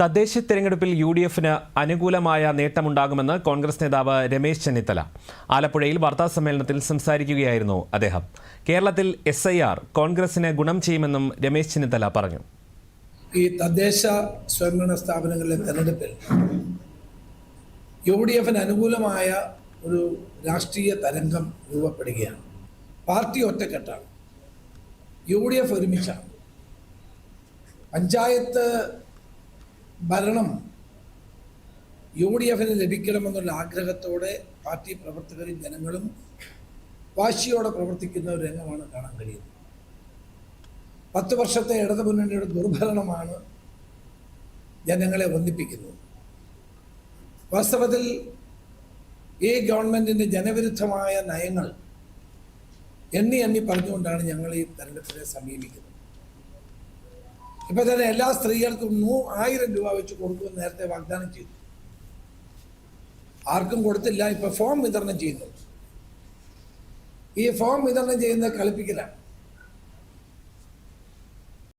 തദ്ദേശ തെരഞ്ഞെടുപ്പിൽ U D എഫിന് അനുകൂലമായ നേട്ടമുണ്ടാകുമെന്ന് കോൺഗ്രസ് നേതാവ് രമേശ് ചെന്നിത്തല. ആലപ്പുഴയിൽ വാർത്താസമ്മേളനത്തിൽ സംസാരിക്കുകയായിരുന്നു അദ്ദേഹം. കേരളത്തിൽ എസ് ഐ ആർ കോൺഗ്രസിന് ഗുണം ചെയ്യുമെന്നും രമേശ് ചെന്നിത്തല പറഞ്ഞു. ഈ തദ്ദേശ സ്വയംഭരണ സ്ഥാപനങ്ങളിലെ തെരഞ്ഞെടുപ്പിൽ യു ഡി എഫിന് അനുകൂലമായ ഒരു രാഷ്ട്രീയ തരംഗം രൂപപ്പെടുകയാണ്. പാർട്ടി ഒറ്റക്കെട്ടാണ്. യു ഡി എഫ് ഒരുമിച്ചാണ്. പഞ്ചായത്ത് ഭരണം യു ഡി എഫിന് ലഭിക്കണമെന്നുള്ള ആഗ്രഹത്തോടെ പാർട്ടി പ്രവർത്തകരും ജനങ്ങളും വാശിയോടെ പ്രവർത്തിക്കുന്ന ഒരു രംഗമാണ് കാണാൻ കഴിയുന്നത്. പത്ത് വർഷത്തെ ഇടതു മുന്നണിയുടെ ദുർഭരണമാണ് ജനങ്ങളെ ഒന്നിപ്പിക്കുന്നത് വാസ്തവത്തിൽ ഈ ഗവൺമെന്റിന്റെ ജനവിരുദ്ധമായ നയങ്ങൾ എണ്ണി എണ്ണി പറഞ്ഞുകൊണ്ടാണ് ഞങ്ങൾ ഈ തെരഞ്ഞെടുപ്പിനെ സമീപിക്കുന്നത്. ഇപ്പൊ തന്നെ എല്ലാ സ്ത്രീകൾക്കും നൂ ആയിരം രൂപ വെച്ച് കൊടുക്കുമെന്ന് നേരത്തെ വാഗ്ദാനം ചെയ്തു. ആർക്കും കൊടുത്തില്ല ഇപ്പൊ ഫോം വിതരണം ചെയ്യുന്നു. ഈ ഫോം വിതരണം ചെയ്യുന്നത് കളിപ്പിക്കലാണ്.